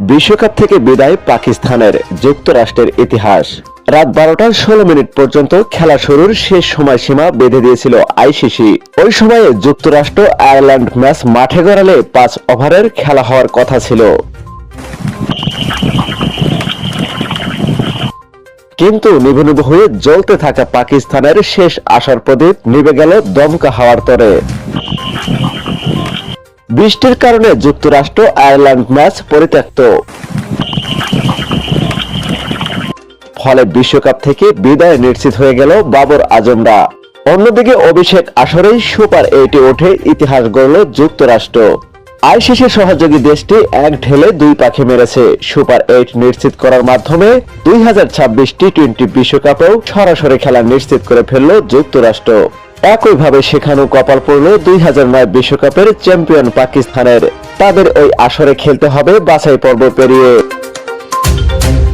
বিশ্বকাপ থেকে বিদায় পাকিস্তানের যুক্তরাষ্ট্রের ইতিহাস। রাত বারোটার ষোলো মিনিট পর্যন্ত খেলা শুরুর শেষ সময়সীমা বেঁধে দিয়েছিল আইসিসি। ওই সময়ে যুক্তরাষ্ট্র আয়ারল্যান্ড ম্যাচ মাঠে গড়ালে পাঁচ ওভারের খেলা হওয়ার কথা ছিল। কিন্তু নিভু হয়ে জ্বলতে থাকা পাকিস্তানের শেষ আশার প্রদীপ নিভে গেল দমকা হাওয়ার তরে। বৃষ্টির কারণে যুক্তরাষ্ট্র, আয়ারল্যান্ড ম্যাচ পরিত্যক্ত। ফলে বিশ্বকাপ থেকে বিদায় নিশ্চিত হয়ে গেল বাবর আজমরা। অন্যদিকে অভিষেক আসরেই সুপার এইটে ওঠে ইতিহাস গড়ল যুক্তরাষ্ট্র। আইসিসি সহযোগী দেশটি এক ঢেলে দুই পাখি মেরেছে। সুপার এইট নিশ্চিত করার মাধ্যমে দুই হাজার ছাব্বিশ টি টোয়েন্টি বিশ্বকাপেও সরাসরি খেলা নিশ্চিত করে ফেলল যুক্তরাষ্ট্র। একইভাবে সেখানেও কপাল পড়ল দুই হাজার নয় বিশ্বকাপের চ্যাম্পিয়ন পাকিস্তানের। তাদের ওই আসরে খেলতে হবে বাছাই পর্ব পেরিয়ে।